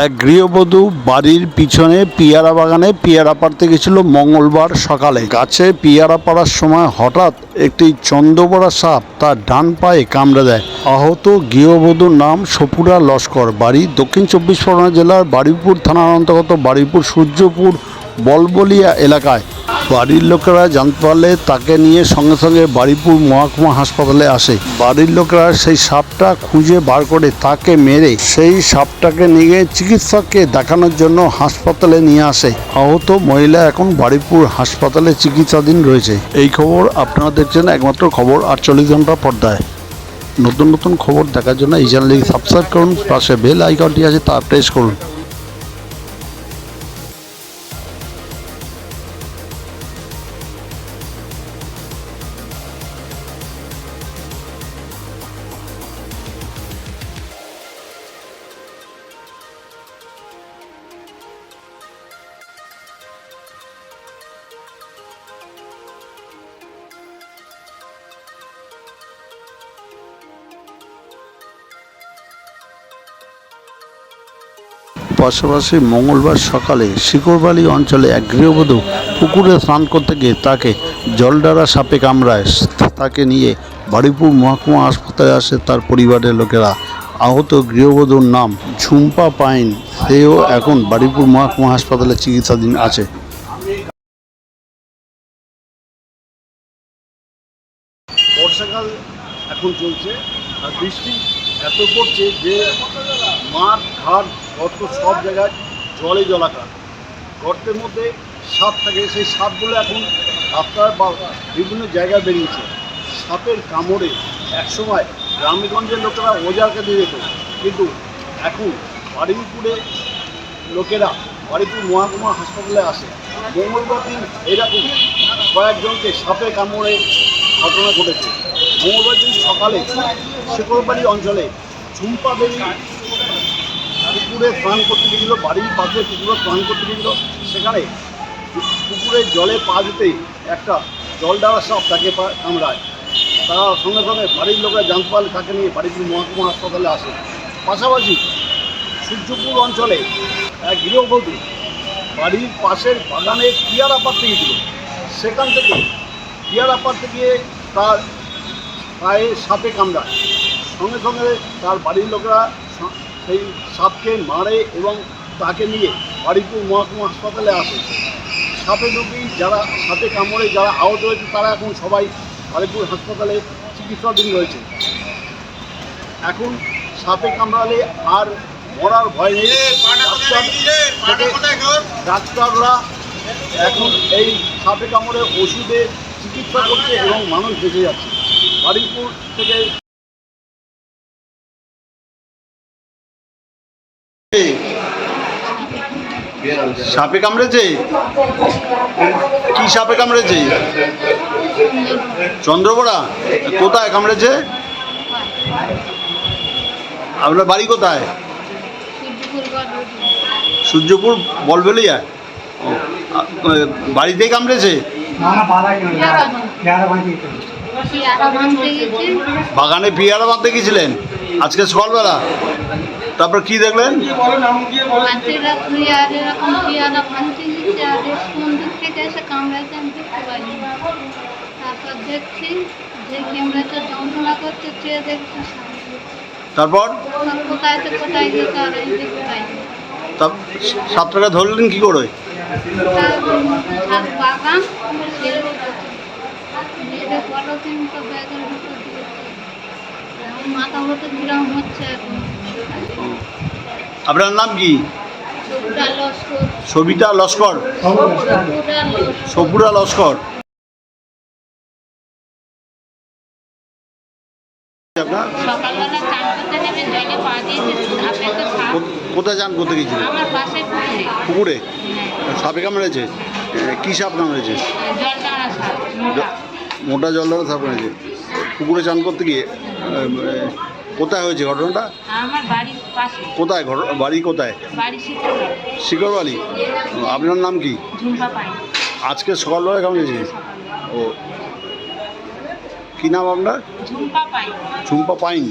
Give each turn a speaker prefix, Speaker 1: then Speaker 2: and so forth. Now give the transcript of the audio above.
Speaker 1: এক গৃহবধূ বাড়ির পিছনে পিয়ারা বাগানে পিয়ারা পাড়তে গেছিল মঙ্গলবার সকালে। গাছে পিয়ারা পাড়ার সময় হঠাৎ একটি চন্দ্রবড়া সাপ তার ডান পায়ে কামড়ে দেয়। আহত গৃহবধূর নাম সপুরা লস্কর। বাড়ি দক্ষিণ চব্বিশ পরগনা জেলার বারুইপুর থানার অন্তর্গত বারুইপুর সূর্যপুর বলবলিয়া এলাকায়। বাড়ির লোকেরা জানতে পারলে তাকে নিয়ে সঙ্গে সঙ্গে বারুইপুর মহকুমা হাসপাতালে আসে। বাড়ির লোকেরা সেই সাপটা খুঁজে বার করে তাকে মেরে সেই সাপটাকে নিয়ে চিকিৎসককে দেখানোর জন্য হাসপাতালে নিয়ে আসে। আহত মহিলা এখন বারুইপুর হাসপাতালে চিকিৎসাধীন রয়েছে। এই খবর আপনারা দেখছেন একমাত্র খবর আটচল্লিশ ঘণ্টা পর্দায়। নতুন নতুন খবর দেখার জন্য এই চ্যানেলটি সাবস্ক্রাইব করুন, পাশে বেল আইকনটি আছে তা প্রেস করুন। পাশাপাশি মঙ্গলবার সকালে শিকরবালি অঞ্চলে এক গৃহবধূ পুকুরে স্নান করতে গিয়ে তাকে জলডারা সাপে কামড়ায়। তাকে নিয়ে বারুইপুর মহকুমা হাসপাতালে আসে তার পরিবারের লোকেরা। আহত গৃহবধূর নাম ঝুম্পা পাইন। সেও এখন বারুইপুর মহকুমা হাসপাতালে চিকিৎসাধীন আছে।
Speaker 2: বর্ষাকাল এখন চলছে। আর বৃষ্টি এত পড়ছে যে মাঠ, ঘাট, গর্ত সব জায়গায় জলে জলাকার। গর্তের মধ্যে সাপ থাকে, সেই সাপগুলো এখন রাস্তায় বা বিভিন্ন জায়গায় বেরিয়েছে। সাপের কামড়ে একসময় গ্রামেগঞ্জের লোকেরা ওজারকে দিয়ে যেত। কিন্তু এখন বাড়িপুরে লোকেরা বাড়িপুর মহাকুমা হাসপাতালে আসে। মঙ্গলবার দিন এরকম কয়েকজনকে সাপে কামড়ে ঘটনা ঘটেছে। মঙ্গলবার দিন সকালে শেখরবাড়ি অঞ্চলে ঝুম্পা দেবী পুকুরে স্নান করতে গিয়েছিল বাড়ির পাশে পুকুরে স্নান করতে গিয়েছিল সেখানে পুকুরের জলে পা দিতেই একটা জল দেওয়া সাপ তাকে কামড়ায়। তারা সঙ্গে সঙ্গে বাড়ির লোকেরা জানতে পারলে তাকে নিয়ে বাড়িপুর মহকুমা হাসপাতালে আসে। পাশাপাশি সূর্যপুর অঞ্চলে এক গৃহবধূ বাড়ির পাশের বাগানে পিয়ারা পাড়তে গিয়েছিল সেখান থেকে পিয়ারা পাড়তে গিয়ে তার পায়ে সাপে কামড়ায়। সঙ্গে সঙ্গে তার বাড়ির লোকেরা সেই সাপকে মারে এবং তাকে নিয়ে বাড়িপুর মহকুমা হাসপাতালে আসে। সাপে রোগী যারা সাপে কামড়ে যারা আহত হয়েছে তারা এখন সবাই বাড়িপুর হাসপাতালে চিকিৎসাধীন রয়েছে। এখন সাপে কামড়ালে আর মরার ভয় নেই। ডাক্তাররা এখন এই সাপে কামড়ে ওষুধে চিকিৎসা করছে এবং মানুষ বেঁচে যাচ্ছে। বারুইপুর থেকে
Speaker 1: সাপে কামড়েছে? কি সাপে কামড়েছে? চন্দ্রবড়া কোথায় কামড়েছে? আপনার বাড়ি কোথায়? সূর্যপুর বলবেলিয়া বাড়িতেই কামড়েছে? বাগানে পিয়ারা বাঁধতে গেছিলেন আজকে সকালবেলা। তারপর কি দেখলেন?
Speaker 3: তারপর?
Speaker 1: সাপটাকে ধরলেন কি করে?
Speaker 3: বাগান এখন কিরম হচ্ছে
Speaker 1: আপনার নাম কি? সবিতা লস্কর। সপুরা। লস্কর।
Speaker 3: জলে
Speaker 1: কোথায় যান করতে গেছিলেন?
Speaker 3: পুকুরে।
Speaker 1: সাপে কামড়েছে কি সাপ কামড়েছে
Speaker 3: জল মোটা।
Speaker 1: মোটা জলদার সাপ কামড়েছে পুকুরে চান করতে গিয়ে কোথায় হয়েছে ঘটনাটা?
Speaker 3: আমার বাড়ির পাশে।
Speaker 1: কোথায় ঘট বাড়ি কোথায়?
Speaker 3: বাড়ি
Speaker 1: শিকরবালি আপনার নাম কি?
Speaker 3: পাই
Speaker 1: আজকে সকালবেলা কেমন
Speaker 3: গেছিলেন
Speaker 1: ও। কী নাম আপনার?
Speaker 3: ঝুম্পা পাই
Speaker 1: ঝুম্পা পাইন।